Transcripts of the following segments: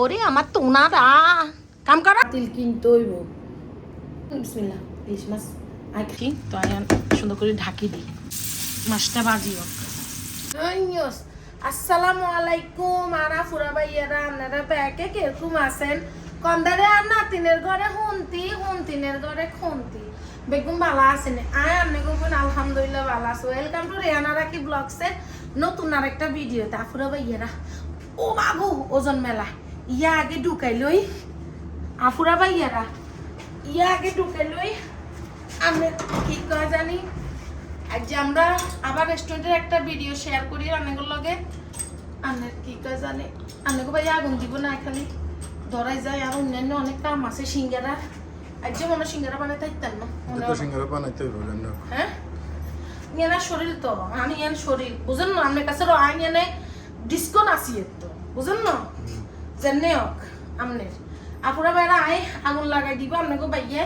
ওরে আমার তো উনারা কাম করা। তিল কিনতে হইব। বিসমিল্লাহ ইলিশ মাছ। আই তো আই সুন্দর করে ঢাকি দিই। মাছটা বাজিও আসসালামু আলাইকুম আরা ফুরা ভাইয়ারা আপনারা ব্যাকে কীরকম আছেন? কন্দারে আর নাতিনের ঘরে হুনতি হুনতিনের ঘরে খুনতি। বেগুন ভালো আছেন আয় আপনি কোন আলহামদুলিল্লাহ ভালো আছে। ওয়েলকাম টু রেহানা রাকি ব্লগসের নতুন আর একটা ভিডিও তা ফুরা ভাইয়ারা ও বাবু ওজন মেলা ইয়া আগে ঢুকাই লই। আফুরা ভাইয়ারা ইয়া আগে ঢুকাই লই। আমি কি কয় জানি? আজ যে আমরা আবার রেস্টুরেন্টের একটা ভিডিও শেয়ার করি রান্নাগুলোর লগে। আন্নের কি কয় জানি? আন্নাকে ভাই আগুন দিব না খালি ধরাই যায় আর অন্যান্য অনেক কাম আছে সিঙ্গারা। আজ যে মনে সিঙ্গারা বানাতে থাকতেন না। সিঙ্গারা বানাইতে হ্যাঁ? এনা শরীর তো আমি এন শরীর। বুঝেন না আমার কাছে আইন এনে ডিসকন আসি তো বুঝেন না? জেনে হোক আমনের আপুরা বাইরা আয় আগুন লাগাই দিব আপনাকে বাইয়ে।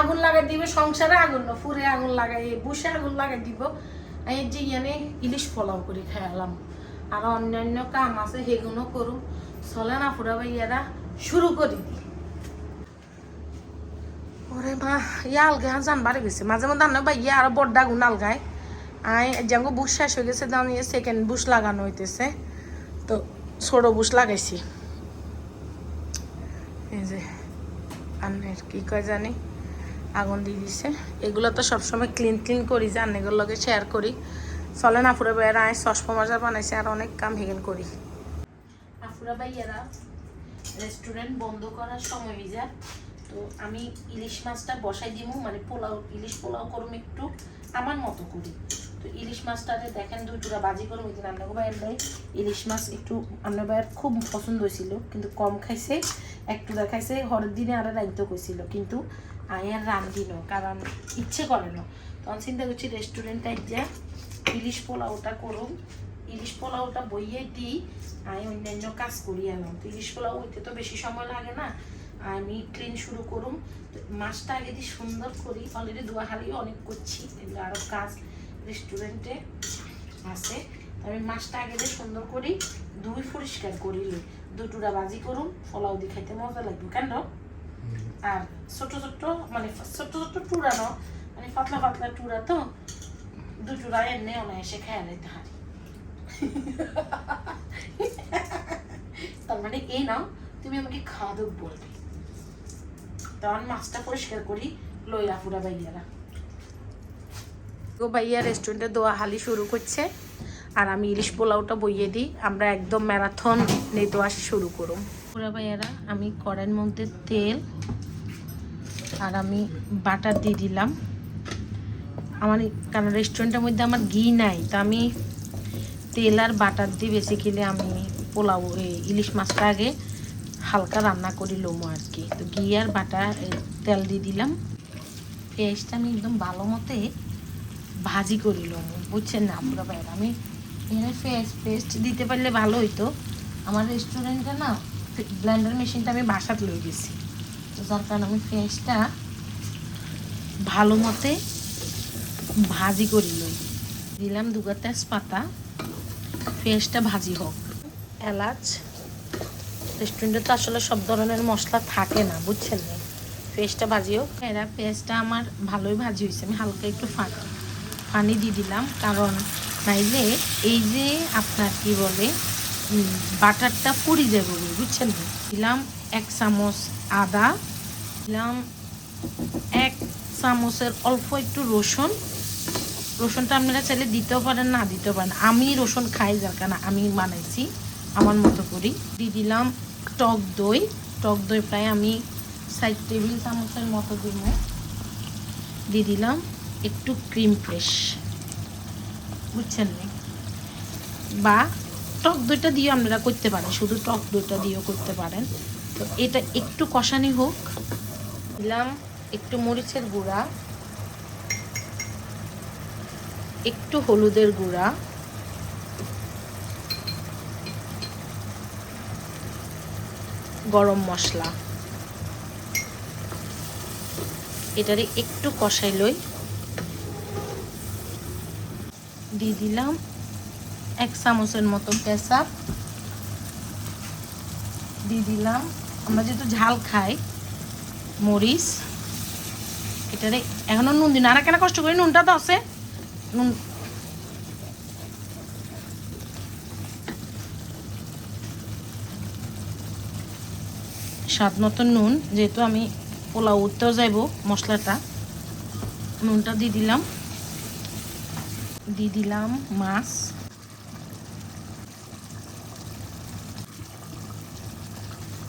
আগুন লাগাই দিবে, সংসারে আগুন না, ফুরে আগুন লাগাই, বসে আগুন লাগাই দিব। এই যে ইয়ানে ইলিশ পোলাও করে খাইলাম আর অন্যান্য কাম আছে সেগুলো করুম চলে না ফুরা ভাইয়ারা শুরু করে। দিই ওরে মা ইয়া আলগা জান বাড়ি গেছে। মাঝে মধ্যে আনো বা ইয়া আরও বড্ডা গুণ আলগায় আই যেমন বুশ শেষ হয়ে গেছে দাম ইয়ে সেকেন্ড বুশ লাগানো হইতেছে। তো ছোট বুশ লাগাইছি। এই যে, আন্নের কি কয় জানি, আগুন দিয়ে দিছে। এগুলো তো সবসময় ক্লিন ক্লিন করি যে আন্নেগুলোর লগে শেয়ার করি। চলে না ফুরে বাইরা আয় সসপা মজা বানাইছে, আর অনেক কাম হেগেন করি। আফুরা ভাইয়ারা রেস্টুরেন্ট বন্ধ করার সময় যা, তো আমি ইলিশ মাছটা বসাই দিব মানে পোলাও, ইলিশ পোলাও করুম একটু, আমার মতো করি। ইলিশ মাছটাতে দেখেন দুইটুরা বাজি করে ওই দিন আপনাকে ভাইয়ের ইলিশ মাছ একটু আপনার ভাইয়ের খুব পছন্দ হয়েছিল, কিন্তু কম খাইছে একটু দেখাইছে হরের দিনে আরও রাইতে কইছিল, কিন্তু আমি আর রান্ধি না, কারণ ইচ্ছে করে না। তখন চিন্তা করছি রেস্টুরেন্টে যা ইলিশ পোলাওটা করুন ইলিশ পোলাওটা বইয়ে দিই আমি অন্যান্য কাজ করি এলাম তো ইলিশ পোলাও হইতে তো বেশি সময় লাগে না, আমি ক্লিন শুরু করুম। তো মাছটা আগে দিয়ে সুন্দর করি অলরেডি দোয়া হালিও অনেক করছি, এগুলো আরও কাজ। রেস্টুরেন্টে আছে। আমি মাছটা আগে সুন্দর করি দুই পরিষ্কার করিলে দুটুরা বাজি করুন পোলাও দিয়ে খাইতে মজা লাগবে, কেন? আর ছোট ছোট মানে ছোট ছোট টুরা ন মানে পাতলা পাতলা টুরা তো, দুটুরা এমনি অনায়াসে খেয়ে নিতে হয় তার মানে এই নাও, তুমি আমাকে খাওয়া দাও বলবে। তখন মাছটা পরিষ্কার করি, লইলা পুরা ভাইয়ারা গো ভাইয়া রেস্টুরেন্টে দোয়া হালি শুরু করছে। আর আমি ইলিশ পোলাওটা বইয়ে দিই। আমরা একদম ম্যারাথন নেতো আসি শুরু করুম পুরা ভাইয়ারা, আমি কড়াইয়ের মধ্যে তেল আর আমি বাটার দিয়ে দিলাম। আমার কারণ রেস্টুরেন্টের মধ্যে আমার ঘি নাই, তো আমি তেল আর বাটার দিয়ে বেসিক্যালি আমি পোলাও ইলিশ মাছটা আগে হালকা রান্না করি লোমো আর কি। তো ঘি আর বাটার তেল দিয়ে দিলাম। পেঁয়াজটা আমি একদম ভালো মতে ভাজি করি লোমো বুঝছেন না, পুরো বাইরে আমি এখানে পেঁয়াজ পেস্ট দিতে পারলে ভালো হইতো। আমার রেস্টুরেন্টে না ব্লেন্ডার মেশিনটা আমি বাসাত লই গেছি। তো যার কারণে আমি পেঁয়াজটা ভালো মতে ভাজি করি লই দিলাম দুগা তেজপাতা। পেঁয়াজটা ভাজি হোক। এলাচ। রেস্টুরেন্টে তো আসলে সব ধরনের মশলা থাকে না, বুঝছেন না। পেঁয়াজটা ভাজি হোক। এরা পেঁয়াজটা আমার ভালোই ভাজি হয়েছে, আমি হালকা একটু ফানি পানি দিয়ে দিলাম। কারণ নাইলে এই যে আপনার কি বলে বাটারটা পুড়ি যাবে বুঝছেন? দিলাম এক চামচ আদা, দিলাম এক চামচের অল্প একটু রসুন। রসুনটা আপনারা চাইলে দিতেও পারেন, না দিতেও পারেন। আমি রসুন খাই, যার কারণে আমি বানাইছি, আমার মতো করি দিয়ে দিলাম টক দই। টক দই প্রায় আমি সাইড টেবিল চামচের মতো দিব। দিয়ে দিলাম একটু ক্রিম ফ্রেশ বুঝছেন বা টক দইটা দিয়ে আপনারা করতে পারেন, শুধু টক দইটা দিয়েও করতে পারেন। তো এটা একটু কষানি হোক। দিলাম একটু মরিচের গুঁড়া। একটু হলুদের গুঁড়া। গরম মশলা। এটারে একটু কষাই লই দিয়ে দিলাম এক চামচের মতো পেঁচা দিয়ে দিলাম। আমরা যেহেতু ঝাল খাই, মরিচ, এটারে এখনও নুন দিন আর কেন কষ্ট করি, নুনটা তো আছে। নুন স্বাদ মতো নুন, যেহেতু আমি পোলাও উঠতেও যাইব মশলাটা, নুনটা দিয়ে দিলাম। দিয়ে দিলাম মাছ।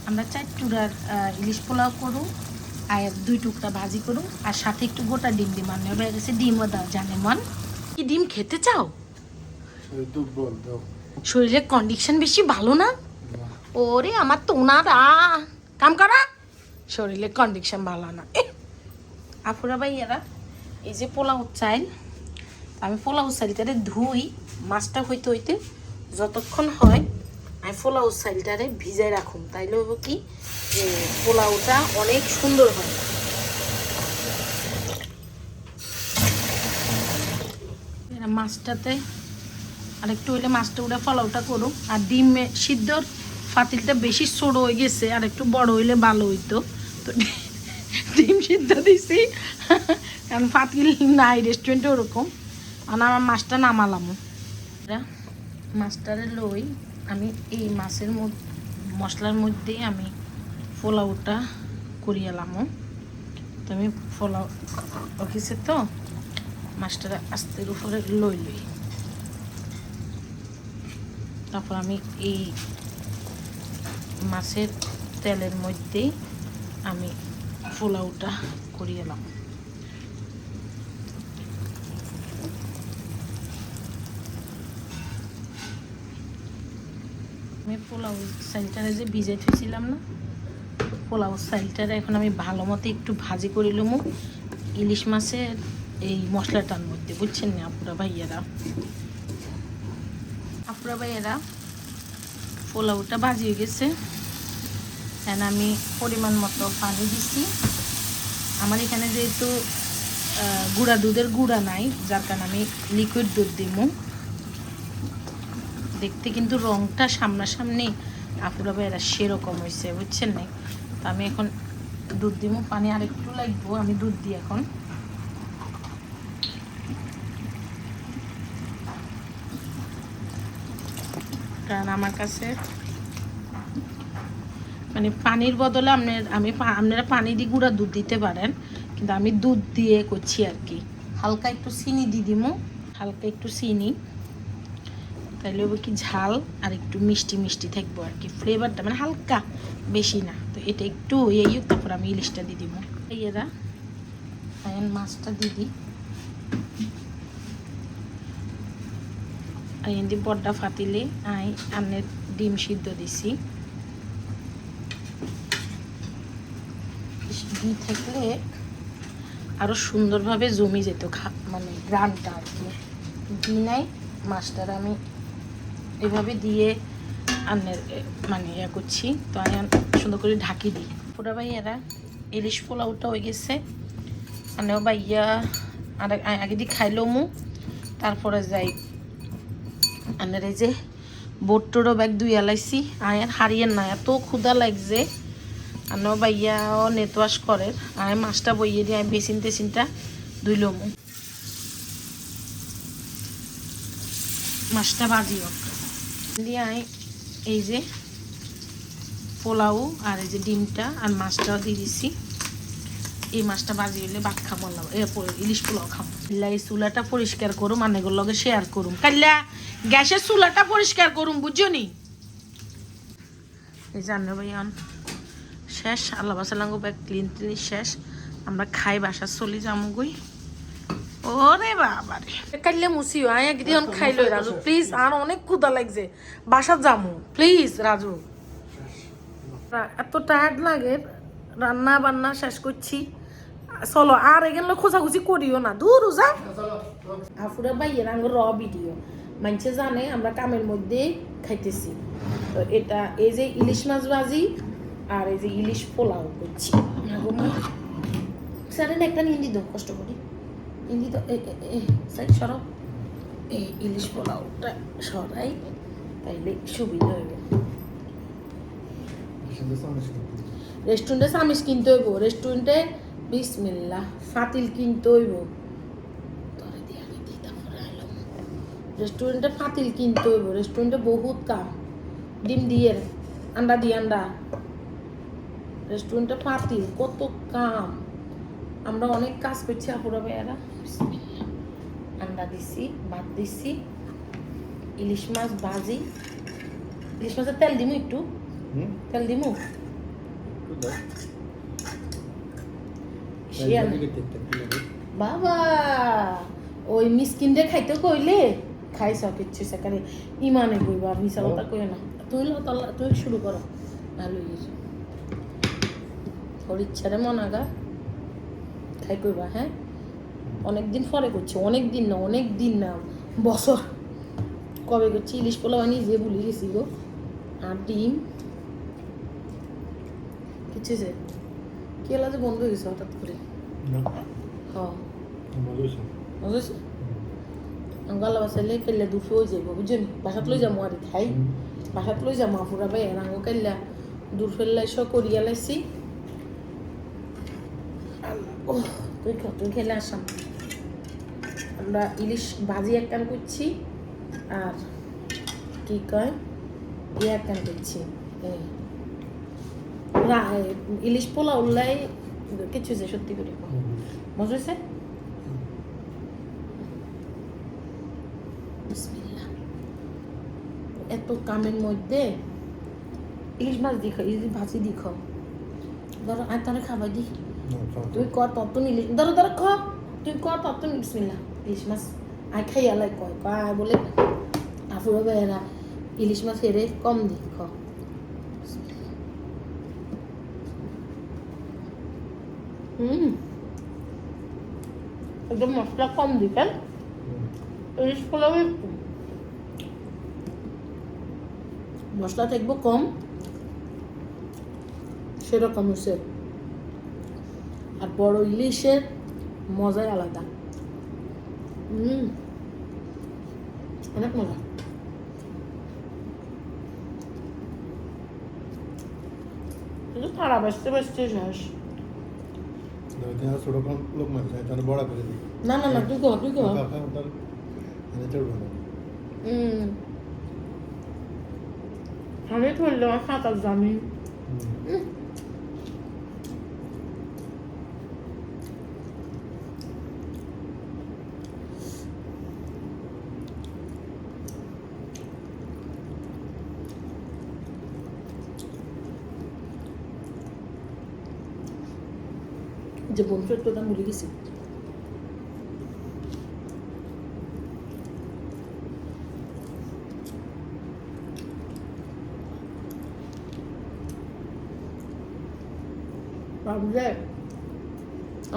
আমরা চার টুকরার ইলিশ পোলাও করুন আর দুই টুকরা ভাজি করুন আর সাথে একটু গোটা ডিম দিই। মানে হয়ে গেছে ডিমও দাও জানে মন। কি ডিম খেতে চাও? শরীরের কন্ডিশন বেশি ভালো না? ওরে আমার তো ওনারা কাম করা। শরীরের কন্ডিশন ভালো না। এহ, আপুরা ভাইয়ারা এই যে পোলাও চাইল আমি পোলাও চাইলটারে ধুই, মাছটা হইতে হইতে যতক্ষণ হয় আমি পোলাও চাইলটারে ভিজাই রাখুন তাইলে হব কি পোলাওটা অনেক সুন্দর হয়। মাছটাতে আর একটু হইলে মাছটা উঠে ফলাওটা করুক। আর ডিম সিদ্ধর ফাতিলটা বেশি ছোট হয়ে গেছে, আর একটু বড় হইলে ভালো হইতো। তো ডিম সিদ্ধ দিছি, কারণ ফাতিল নাই রেস্টুরেন্টে ওরকম। আর আমার মাছটা নামালাম। মাছটারে লই আমি এই মাছের মধ্যে মশলার মধ্যে আমি পোলাওটা করিয়ালাম তো আমি পোলাও অফিসে তো মাছটা আস্তের উপরে লই লই। তারপর আমি এই মাছের তেলের মধ্যেই আমি পোলাওটা করিয়ে আমি পোলাও সাইলটারে যে ভিজে থুইছিলাম না, পোলাও সাইলটারে এখন আমি ভালো মতো একটু ভাজি করিলাম ইলিশ মাছের এই মশলাটার মধ্যে, বুঝছেন না, আপুরা ভাইয়ারা? আপনারা ভাইয়েরা, পোলাওটা ভাজিয়ে গেছে। এখন আমি পরিমাণ মতো পানি দিছি। আমার এখানে যেহেতু গুঁড়া দুধের গুঁড়া নাই, যার কারণে আমি লিকুইড দুধ দিব দেখতে কিন্তু রংটা সামনাসামনি আপুরা ভাইয়েরা সেরকম হয়েছে বুঝছেন না তো আমি এখন দুধ দিব পানি আর একটু লাগবো, আমি দুধ দিই এখন। কারণ আমার কাছে মানে পানির বদলে আপনার আমি আপনারা পানি দিয়ে গুঁড়া দুধ দিতে পারেন, কিন্তু আমি দুধ দিয়ে করছি আর কি। হালকা একটু চিনি দিয়ে হালকা একটু চিনি। তাহলে হবে কি ঝাল আর একটু মিষ্টি মিষ্টি থাকব আর কি। ফ্লেভারটা মানে হালকা বেশি না। তো এটা একটু এই তারপর আমি ইলিশটা দিয়ে দিব। এরা মাছটা দিয়ে দিই। এনে বড্ডা ফাতিলে আই আন্নের ডিম সিদ্ধ দিছি। ঘি থাকলে আরও সুন্দরভাবে জমি যেত মানে গ্রানটা আর কি। ঘি নাই, মাছটার আমি এভাবে দিয়ে আন্নের মানে ইয়া করছি। তো আমি সুন্দর করে ঢাকি দিই। পুরা ভাই এরা ইলিশ পোলাওটা হয়ে গেছে। আনেও ভাইয়া আর আগে দিয়ে খাইলো মু, তারপরে যাই আনের এই যে বোটটোরও ব্যাগ দুই এলাইছি আয়ের হারিয়ে না, এত ক্ষুদা লাগছে। আনো ভাইয়াও নেটওয়াশ করে। আয় মাছটা বইয়ে দিয়ে আমি বেসিন টেসিনটা ধুইলম মাছটা বাজি হোক। দিয়ে এই যে পোলাও আর এই যে ডিমটা আর মাছটাও দিয়ে দিছি। এই মাছটা বাজি হইলে ভাত খাব ইলিশ পোলাও খাব। এই চুলাটা পরিষ্কার করুম আর এগুলোর লগে শেয়ার করুম। কাল্লা, গ্যাসের চুলাটা পরিষ্কার করুম, বুঝছ নি? এই জানো ভাইয়ান শেষ, আল্লাহ বাসালাঙ্গ ব্যাগ ক্লিন ক্লিন শেষ। আমরা খাই বাসা চলি যামগই ওরে একদিন প্লিজ আর অনেক লাগছে। প্লিজ রাজু। টায়ার্ড লাগে, রান্না বান্না শেষ করছি। চলো, আর করিও না। দূর, যা। আফুরা ভাইয়ের আঙ্গ র ভিডিও মানুষে জানে, আমরা কামের মধ্যে খাইতেছি। তো এটা, এই যে ইলিশ মাছ ভাজি, আর এই যে ইলিশ পোলাও করছি। একটা হিন্দি দাও কষ্ট করি। হিন্দি তো সরাও এই ইলিশ পোলাওটা সরাই তাইলে সুবিধা হবে রেস্টুরেন্টে সামিস কিনতে হইব। রেস্টুরেন্টে বিসমিল্লাহ ফাতিল কিনতে হইব। তোরে দিয়ে আগে রেস্টুরেন্টে ফাতিল কিনতে হইব। রেস্টুরেন্টে বহুত কাম। ডিম দিয়ে আন্ডা দিয়ে আন্ডা। রেস্টুরেন্টে ফাতিল কত কাম। আমরা অনেক কাজ করছি আপুরা ভাইয়ারা। বিসমিল্লাহ। আন্ডা দিছি ভাত দিছি ইলিশ মাছ ভাজি। ইলিশ মাছের তেল দিমু একটু। তেল দিমু? বাবা ওই মিসকিনরে খাইতে কইলে? খাইছ কিচ্ছু সেখানে। ইমানে কইবা মিশা কথা কই না। তুই তুই শুরু করো। ভালো হয়েছে তোর ইচ্ছারে মনাগা। খাই কইবা হ্যাঁ? অনেক দিন পরে করছে অনেক দিন না অনেক দিন না বছর। কবে করছি? ইলিশ পোলাও আনি যে ভুলে গেছি গো। আর ডিম। কিছু যে কেলা যে বন্ধ হয়ে গেছে হঠাৎ করে। হ্যাঁ হয়েছে। গলা বাসাইলে কেলে দুফে হয়ে যাব বুঝছেন? বাসাত লই যাব আর খাই। বাসাত লই যাব আপুরা ভাই রাঙ কেলা দূর ফেললাই সব করিয়া লাইছি। তুই খ তুই খেলে আসাম আমরা ইলিশ ভাজি এক কান করছি আর কি কয়? ইয়ে এক কান করছি। ইলিশ পোলা উল্লাই কিছু যে সত্যি করে। মজা হয়েছে? এত কামের মধ্যে ইলিশ মাছ দিখ ইলিশ ভাজি দিখ ধরো আর তারা খাবার দি। তুই ক তত ইলিশ ধরো ধরো খ তুই ক তত বিসমিল্লা ইলিশ মাছ আই খাই আলাই কয় কয় বলে আফুরা বেড়া ইলিশ মাছ হেরে কম দি খ। হুম একদম মশলা কম দিবেন ইলিশ পোলাও মশলা থাকব কম সেরকম হচ্ছে আর বড় ইলিশের মজাই আলাদা হুম অনেক মজা কিন্তু তারা বাঁচতে বাঁচতে শেষ দেখা ছোট কম লোক মাছ খায় তাহলে বড়া করে দিই না না না তুই কহ তুই কহ কাকা তার এনে চড়বে না হুম আমি করলে আমার সাঁতার জানি হুম। যে বন্ধু একটু দাম ভুলে গেছি।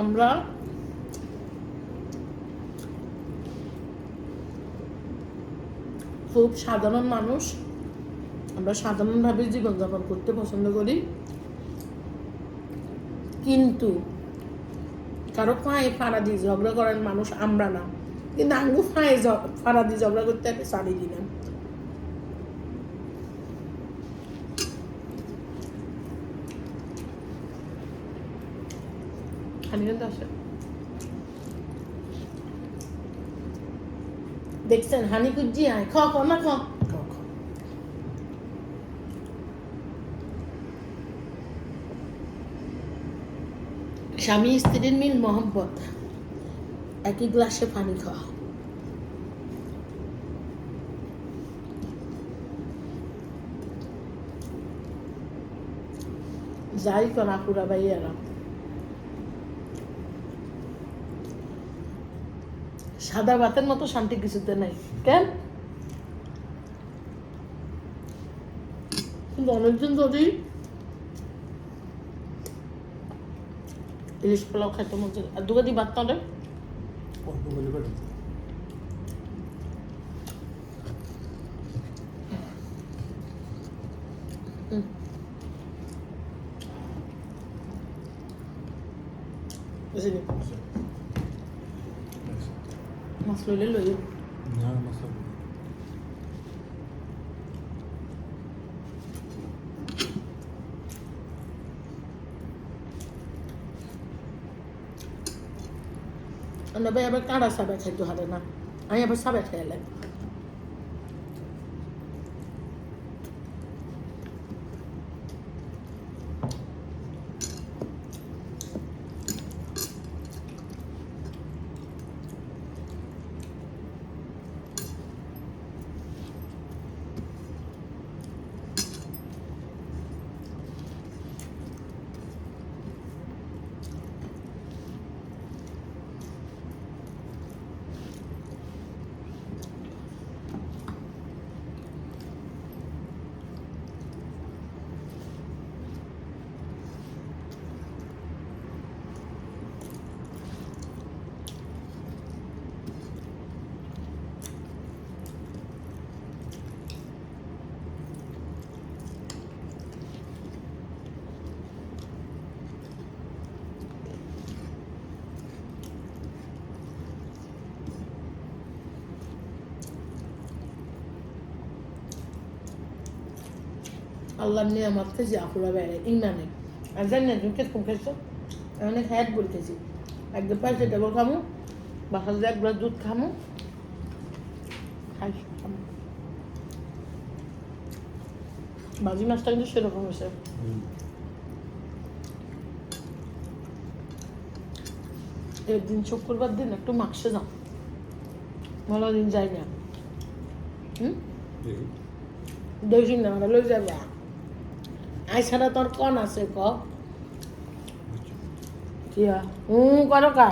আমরা খুব সাধারণ মানুষ, আমরা সাধারণভাবে জীবনযাপন করতে পছন্দ করি। কিন্তু কারও ফাঁয়ে ফাড়া দিয়ে ঝগড়া করার মানুষ আমরা না। কিন্তু আঙ্গু ফাঁয়ে ঝগ- ফাড়া দিয়ে ঝগড়া করতে একটা শাড়ি দিলাম দেখছেন হানি কুজি আয় খ খ না খ। স্বামী স্ত্রীর মিল মহব্বত। একই গ্লাসে পানি খাওয়া। যাই করা পুরা বাইয়ারা সাদা ভাতের মতো শান্তি কিছুতে নাই, কেন? কিন্তু অনেকদিন যদি ইলিশ পোলাও খাইতে মন চায় আর দুগাদি ভাত তাহলে? করে বেড়ে বুঝলি মাছ লইলে লইও না মশলা আমরা ভাই আবার কাঁড়া সাবে খাইতে হবে না আমি আবার সাবে খাইলে আল্লাহ নিয়ামত খেয়েছি আপুরা বেড়ে ইমানে। আর জানি না তুমি কীরকম খেয়েছো? অনেক হ্যাট বলতেছি এক একদম পাশে টেবল খামু বাসার এক গ্লাস দুধ খামু খাই খামু। বাজি মাছটা কিন্তু সেরকম হয়েছে। এর দিন শুক্রবার দিন একটু মাংসে যাও। ভালো দিন যাই না। হুম? দেখি না আমরা যাবে। আই ছাড়া তোর কন আছে ক? কিয়া? হুম করো কা।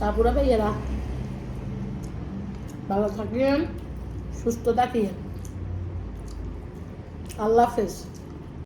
তারপরে ভাইয়েরা ভালো থাকেন সুস্থ থাকিয়েন আল্লাহ হাফেজ।